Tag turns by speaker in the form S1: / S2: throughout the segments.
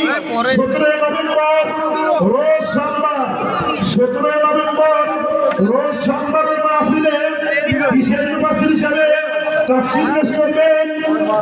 S1: সতেরোই নভেম্বর, রোজ সোমবার সতেরোই নভেম্বর, রোজ সোমবারের মাহফিলে বিশেষ উপস্থিত হিসেবে তফসিল পেশ করবেন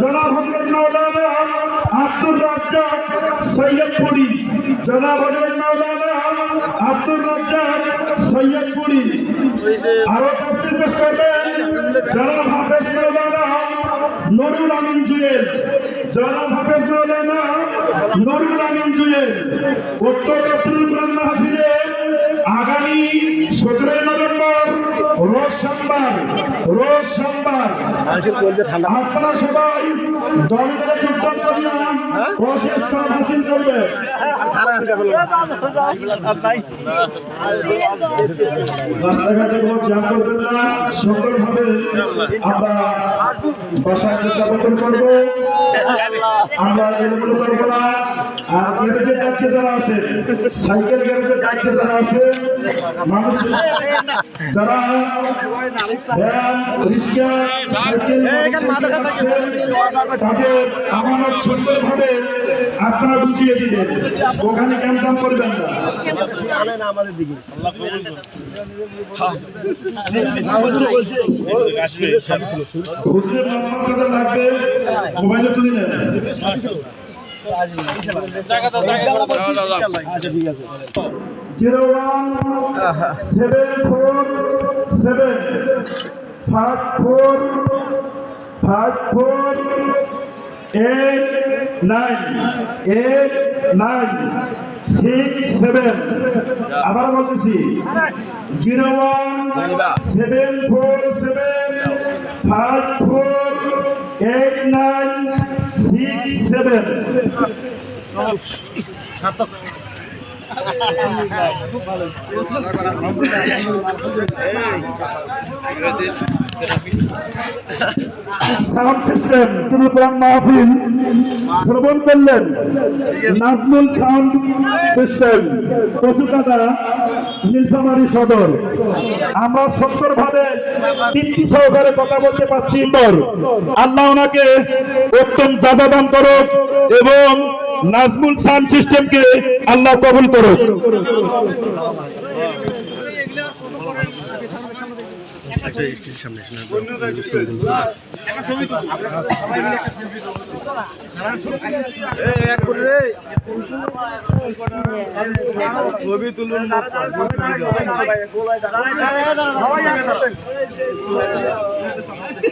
S1: জনাব হজরত মাওলানা আব্দুর রাজ্জাক সৈয়দপুরি। জনাব হজরত মাওলানা আব্দুর রাজ্জাক সৈয়দপুরি। আরও তফসিল পেশ করবেন জনাব হাফেজ মাওলানা নুরুল আমিন জুয়েল। জনাব হাফেজ মাওলানা নুরুল আমিন জুয়েল উক্ত তফসিলুল কোরআন মাহফিলে আগামী সতেরোই নভেম্বর রোজ সোমবার রোজ সোমবার। আপনারা সবাই দলে দলে যোগদান করিয়া অশেষ স্থান হাসিল করবে। রাস্তাঘাটে কোনো জ্যাম করবেন না। সুন্দরভাবে আমরা বাসায় করব। আমরা এগুলো করব না। আর গ্যারেজের দায়িত্বে যারা আছে সাইকেল গ্যারেজের দায়িত্বে যারা আছে মানুষ যারা রিক্সা সাইকেল তাদের আমানত সুন্দরভাবে আপনারা বুঝিয়ে দিবেন। ওখানে ক্যাম ক্যাম করবেন না। হুজুরের নাম্বার লাগবে? মোবাইলে তুলে নেন। Zero one, seven four, seven, five four five four eight nine eight nine six seven আবার বলতেছি zero one seven four seven five four eight nine six seven sound system ত্রিপুরান মাহফিল শ্রবণ করলেন নাজমুল সাউন্ড সিস্টেম কচুকাটা নীলফামারী সদর আমরা সুন্দর ভাবে তৃপ্তি সহকারে কথা বলতে পারছি আল্লাহ ওনাকে উত্তম যাজা দান করুক এবং নাজমুল সাউন্ড সিস্টেমকে আল্লাহ কবুল করুক।